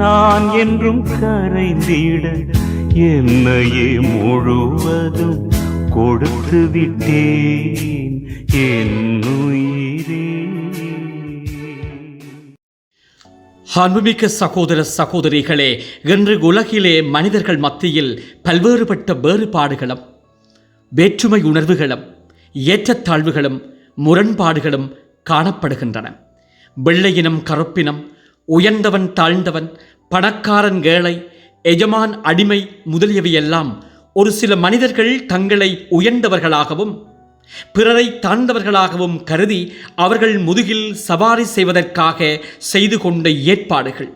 நான் என்றும் கரைந்திட என்னையே முழுவதும் கொடுத்து விட்டேன் என் அன்புமிக்க சகோதர சகோதரிகளே இன்று உலகிலே மனிதர்கள் மத்தியில் பல்வேறுபட்ட வேறுபாடுகளும் வேற்றுமை உணர்வுகளும் ஏற்றத்தாழ்வுகளும் முரண்பாடுகளும் காணப்படுகின்றன. வெள்ளையினம் கருப்பினம் உயர்ந்தவன் தாழ்ந்தவன் பணக்காரன் ஏழை எஜமான் அடிமை முதலியவையெல்லாம் ஒரு சில மனிதர்கள் தங்களை உயர்ந்தவர்களாகவும் பிறரை தாழ்ந்தவர்களாகவும் கருதி அவர்கள் முதுகில் சவாரி செய்வதற்காக செய்து கொண்ட ஏற்பாடுகள்.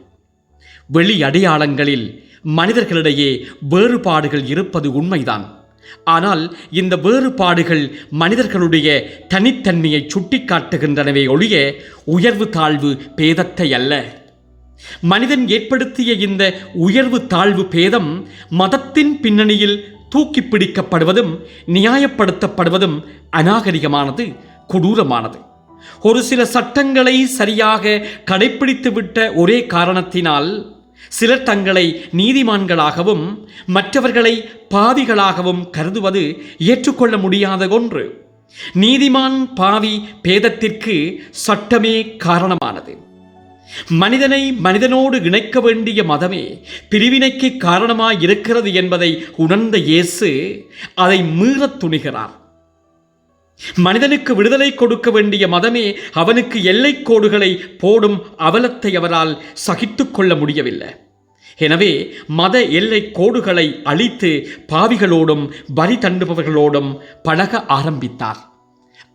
வெளி அடையாளங்களில் மனிதர்களிடையே வேறுபாடுகள் இருப்பது உண்மைதான். ஆனால் இந்த வேறுபாடுகள் மனிதர்களுடைய தனித்தன்மையை சுட்டிக்காட்டுகின்றனவே ஒழிய உயர்வு தாழ்வு பேதத்தை அல்ல. மனிதன் ஏற்படுத்திய இந்த உயர்வு தாழ்வு பேதம் மதத்தின் பின்னணியில் தூக்கி பிடிக்கப்படுவதும் நியாயப்படுத்தப்படுவதும் அநாகரிகமானது கொடூரமானது. ஒரு சில சட்டங்களை சரியாக கடைப்பிடித்துவிட்ட ஒரே காரணத்தினால் சிலர் தங்களை நீதிமான்களாகவும் மற்றவர்களை பாவிகளாகவும் கருதுவது ஏற்றுக்கொள்ள முடியாத ஒன்று. நீதிமான் பாவி பேதத்திற்கு சட்டமே காரணமானது. மனிதனை மனிதனோடு இணைக்க வேண்டிய மதமே பிரிவினைக்கு காரணமாயிருக்கிறது என்பதை உணர்ந்த இயேசு அதை மீறத் துணிகிறார். மனிதனுக்கு விடுதலை கொடுக்க வேண்டிய மதமே அவனுக்கு எல்லைக் கோடுகளை போடும் அவலத்தை அவரால் சகித்துக்கொள்ள முடியவில்லை. எனவே மத எல்லை கோடுகளை அழித்து பாவிகளோடும் வரி தண்டுபவர்களோடும் பழக ஆரம்பித்தார்.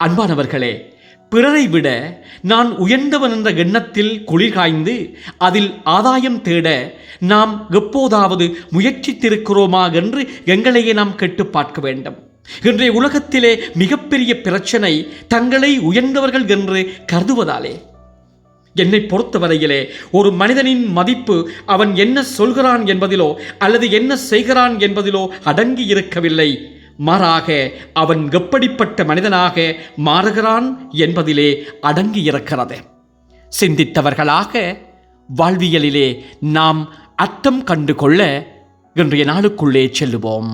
அன்பானவர்களே பிறரை விட நான் உயர்ந்தவன் என்ற எண்ணத்தில் குளிர் காய்ந்து அதில் ஆதாயம் தேட நாம் எப்போதாவது முயற்சித்திருக்கிறோமா என்று எங்களையே நாம் கேட்டு பார்க்க வேண்டும். இன்றைய உலகத்திலே மிகப்பெரிய பிரச்சனை தங்களை உயர்ந்தவர்கள் என்று கருதுவதாலே. என்னை பொறுத்தவரையிலே ஒரு மனிதனின் மதிப்பு அவன் என்ன சொல்கிறான் என்பதிலோ அல்லது என்ன செய்கிறான் என்பதிலோ அடங்கி இருக்கவில்லை. மாறாக அவன் எப்படிப்பட்ட மனிதனாக மாறுகிறான் என்பதிலே அடங்கி இருக்கிறது. சிந்தித்தவர்களாக வாழ்வியலிலே நாம் அர்த்தம் கண்டு கொள்ள இன்றைய நாளுக்குள்ளே செல்லுவோம்.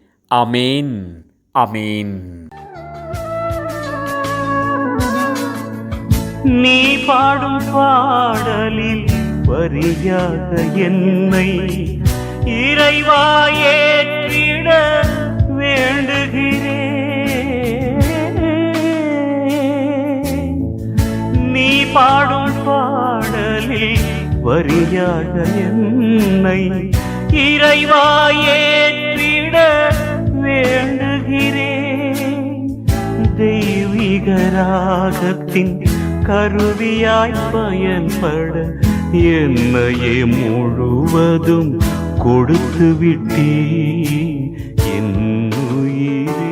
அமேன் அமேன் நீ பாடும் பாடலில் வரியாக என்னை இறைவா ஏற்றிட வேண்டுகிறேன் நீ பாடும் பாடலில் வரியாக என்னை இறைவா ஏற்றிட வேண்டுகிறேன் தெய்வீக ராகத்தின் கருவியாய் பயன்பட என்னையே முழுவதும் கொடுத்து விட்டே என் உயிரே.